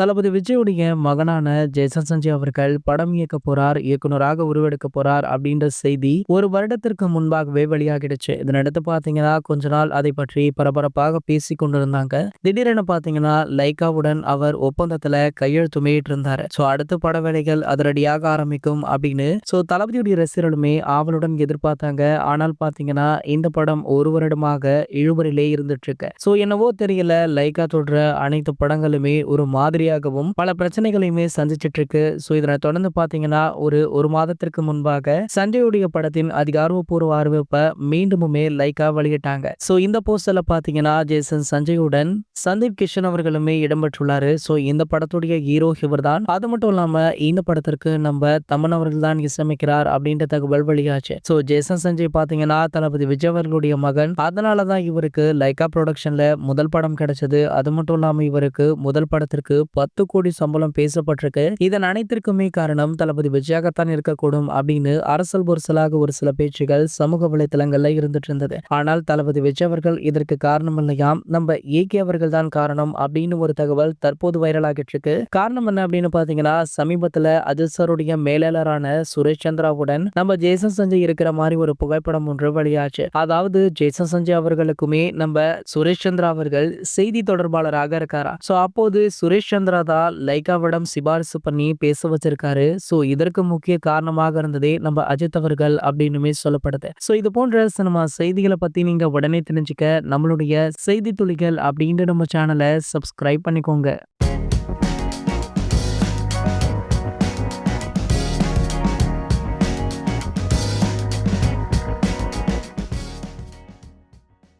தளபதி விஜயுடைய மகனான ஜெய்சன் சஞ்சய் அவர்கள் படம் இயக்க போறார் இயக்குனராக உருவெடுக்க போறார் அப்படின்ற செய்தி ஒரு வருடத்திற்கு முன்பாகவே வெளியாகிடுச்சு. இதனடுத்து பாத்தீங்கன்னா கொஞ்ச நாள் அதை பற்றி பரபரப்பாக பேசி கொண்டிருந்தாங்க. திடீரென பாத்தீங்கன்னா லைகாவுடன் அவர் ஒப்பந்தத்துல கையெழுத்துமேட்டு இருந்தாரு. சோ அடுத்த பட வேலைகள் அதிரடியாக ஆரம்பிக்கும் அப்படின்னு சோ தளபதியுடைய ரசிகர்களுமே ஆவலுடன் எதிர்பார்த்தாங்க. ஆனால் பாத்தீங்கன்னா இந்த படம் ஒரு வருடமாக இழுபறிலே இருந்துட்டு இருக்கு. சோ என்னவோ தெரியல லைகா தொடர அனைத்து படங்களுமே ஒரு மாதிரி மாதிரியாகவும் பல பிரச்சனைகளையுமே சந்திச்சிட்டு இருக்கு ஸோ இதனை தொடர்ந்து பார்த்தீங்கன்னா ஒரு ஒரு மாதத்திற்கு முன்பாக சஞ்சயுடைய படத்தின் அதிகாரப்பூர்வ அறிவிப்பை மீண்டுமுமே லைக்கா வெளியிட்டாங்க. ஸோ இந்த போஸ்டர்ல பார்த்தீங்கன்னா ஜேசன் சஞ்சயுடன் சந்தீப் கிஷன் அவர்களுமே இடம்பெற்றுள்ளாரு. ஸோ இந்த படத்துடைய ஹீரோ இவர் தான் அது மட்டும் இல்லாம இந்த படத்திற்கு நம்ம தமன் அவர்கள் தான் இசையமைக்கிறார் அப்படின்ற தகவல் வெளியாச்சு. ஸோ ஜேசன் சஞ்சய் பார்த்தீங்கன்னா தளபதி விஜய் அவர்களுடைய மகன். அதனால தான் இவருக்கு லைக்கா ப்ரொடக்ஷன்ல முதல் படம் கிடைச்சது. அது மட்டும் இல்லாம இவருக்கு முதல் படத்திற்கு பத்து கோடி சம்பளம் பேசப்பட்டிருக்கு. இதன் அனைத்திற்குமே காரணம் தளபதி விஜயாகத்தான் இருக்கக்கூடும் அப்படின்னு அரசல் பொருசலாக ஒரு சில பேச்சுகள் சமூக வலைத்தளங்கள்ல இருந்துட்டு இருந்தது. ஆனால் தளபதி விஜய் அவர்கள் இதற்கு காரணம் இல்லையாம் நம்ம ஏகே அவர்கள் தான் காரணம் அப்படின்னு ஒரு தகவல் தற்போது வைரல் ஆகிட்டு இருக்கு. காரணம் என்ன அப்படின்னு பாத்தீங்கன்னா சமீபத்துல அஜித் சாருடைய மேலாளரான சுரேஷ் சந்திராவுடன் நம்ம ஜேசன் சஞ்சய் இருக்கிற மாதிரி ஒரு புகைப்படம் ஒன்று வெளியாச்சு. அதாவது ஜேசன் சஞ்சய் அவர்களுக்குமே நம்ம சுரேஷ் சந்திரா அவர்கள் செய்தி தொடர்பாளராக இருக்காரா? சோ அப்போது சுரேஷ் சந்திரா சுதந்திரதா லைக்காவிடம் சிபாரிசு பண்ணி பேச வச்சிருக்காரு. ஸோ இதற்கு முக்கிய காரணமாக இருந்ததே நம்ம அஜித் அவர்கள் அப்படின்னுமே சொல்லப்படுது. ஸோ இது போன்ற சினிமா செய்திகளை பத்தி நீங்க உடனே தெரிஞ்சுக்க நம்மளுடைய செய்தி துளிகள் அப்படின்ற நம்ம சேனலை சப்ஸ்கிரைப் பண்ணிக்கோங்க.